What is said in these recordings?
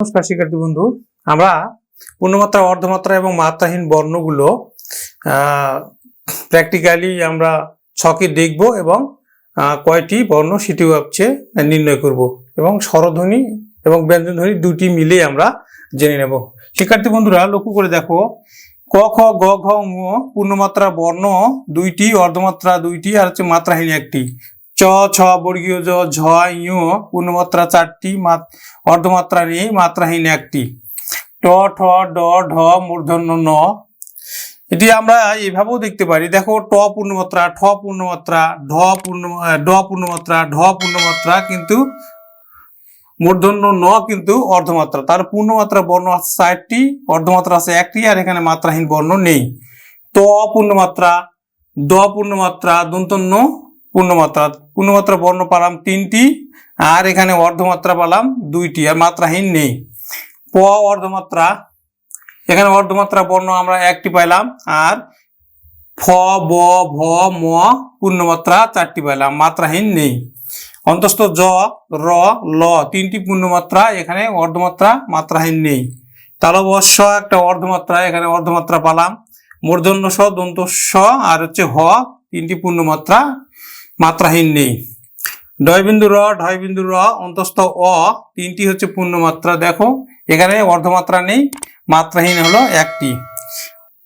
নমস্কার, শিক্ষার্থী বন্ধু। আমরা পূর্ণমাত্রা, অর্ধমাত্রা এবং মাত্রাহীন বর্ণগুলো প্র্যাকটিক্যালি আমরা ছকে দেখব এবং কয়টি বর্ণ সেটি হচ্ছে নির্ণয় করব এবং স্বরধ্বনি এবং ব্যঞ্জনধ্বনি দুটি মিলে আমরা জেনে নেব। শিক্ষার্থী বন্ধুরা, লক্ষ্য করে দেখো, ক, খ, গ, ঘ পূর্ণমাত্রা বর্ণ দুইটি, অর্ধমাত্রা দুইটি, আর হচ্ছে মাত্রাহীন একটি। চ, ছ, বর্গীয় জ, ঝ পূর্ণমাত্রা চারটি, মাত- অর্ধমাত্রা নেই মাত্রাহীন একটি। ট, ঠ, ড, ঢ, মূর্ধন্য, ন। এটি আমরা এইভাবেও দেখতে পারি। দেখো, ট পূর্ণমাত্রা, ঠ পূর্ণমাত্রা, ঢ পূর্ণ ড পূর্ণমাত্রা, ঢ পূর্ণমাত্রা কিন্তু মূর্ধন্য, ন কিন্তু অর্ধমাত্রা। তার পূর্ণমাত্রা বর্ণ আছে চারটি, অর্ধমাত্রা আছে একটি, আর এখানে মাত্রাহীন বর্ণ নেই। ত পূর্ণমাত্রা, দ পূর্ণমাত্রা, দন্তন্য পূর্ণমাত্রা পূর্ণমাত্রা বর্ণ পালাম তিনটি, আর এখানে অর্ধমাত্রা পালাম দুইটি, আর মাত্রাহীন নেই। প অর্ধমাত্রা, এখানে অর্ধমাত্রা বর্ণ আমরা একটি পাইলাম, আর ফ, ব, ভ, ম, পূর্ণমাত্রা চারটি পাইলাম, মাত্রাহীন নেই। অন্তস্থ জ, র, ল তিনটি পূর্ণমাত্রা, এখানে অর্ধমাত্রা, মাত্রাহীন নেই। তালবস্য একটা অর্ধমাত্রা, এখানে অর্ধমাত্রা পালাম। মূর্ধন্য স দন্ত স আর হচ্ছে হ, তিনটি পূর্ণমাত্রা মাত্রাহীন নেই। ডয়বিন্দু র ঢয়বিন্দু র, অন্তস্থ অ, তিনটি হচ্ছে পূর্ণমাত্রা, দেখো। এখানে অর্ধমাত্রা নেই, মাত্রাহীন হলো একটি।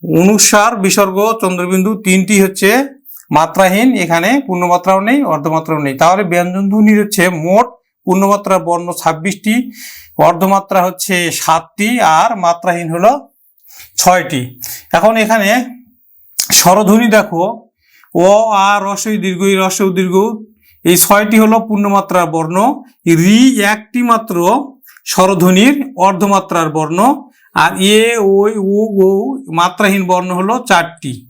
অনুসার বিসর্গ চন্দ্রবিন্দু তিনটি হচ্ছে মাত্রাহীন, এখানে পূর্ণমাত্রাও নেই, অর্ধমাত্রাও নেই। তাহলে ব্যঞ্জন ধ্বনির হচ্ছে মোট পূর্ণমাত্রা বর্ণ ছাব্বিশটি, অর্ধমাত্রা হচ্ছে সাতটি আর মাত্রাহীন হলো ছয়টি। এখন এখানে স্বরধ্বনি দেখো ও আর রসই দীর্ঘ, ই রসই দীর্ঘ এই ছয়টি হলো পূর্ণমাত্রার বর্ণ, রি একটি মাত্র স্বরধ্বনির অর্ধমাত্রার বর্ণ, আর এ ওই ও ও, মাত্রাহীন বর্ণ হলো চারটি।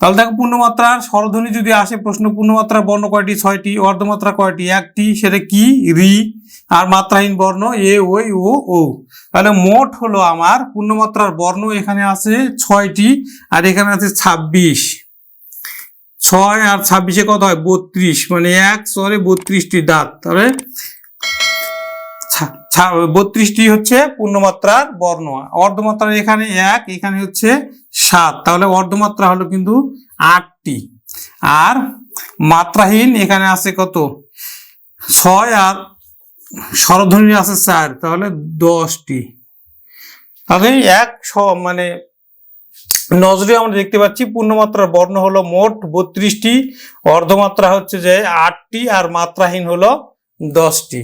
তাহলে দেখো পূর্ণমাত্রার স্বরধ্বনি যদি আসে প্রশ্ন, পূর্ণমাত্রার বর্ণ কয়টি? ছয়টি। অর্ধমাত্রা কয়টি? একটি। সেটা কি? রি। আর মাত্রাহীন বর্ণ, এ ওই ও ও। তাহলে মোট হলো আমার পূর্ণমাত্রার বর্ণ এখানে আছে ছয়টি, আর এখানে আছে ছাব্বিশ। ছয় আর ছাব্বিশে কত হয়? বত্রিশ। মানে এক ছরে বত্রিশটি দাঁত। তাহলে ছা- ছা- বত্রিশটি হচ্ছে পূর্ণমাত্রার বর্ণ। অর্ধমাত্রার এখানে এক, এখানে হচ্ছে সাত। তাহলে অর্ধমাত্রা হলো কিন্তু আটটি। আর মাত্রাহীন এখানে আছে কত? ছয় আর স্বরধ্বনি আছে চার। তাহলে দশটি। তাহলে এক স- মানে নজরে আমরা দেখতে পাচ্ছি, পূর্ণমাত্রার বর্ণ হলো মোট বত্রিশটি, অর্ধমাত্রা হচ্ছে যে আটটি আর মাত্রাহীন হলো দশটি।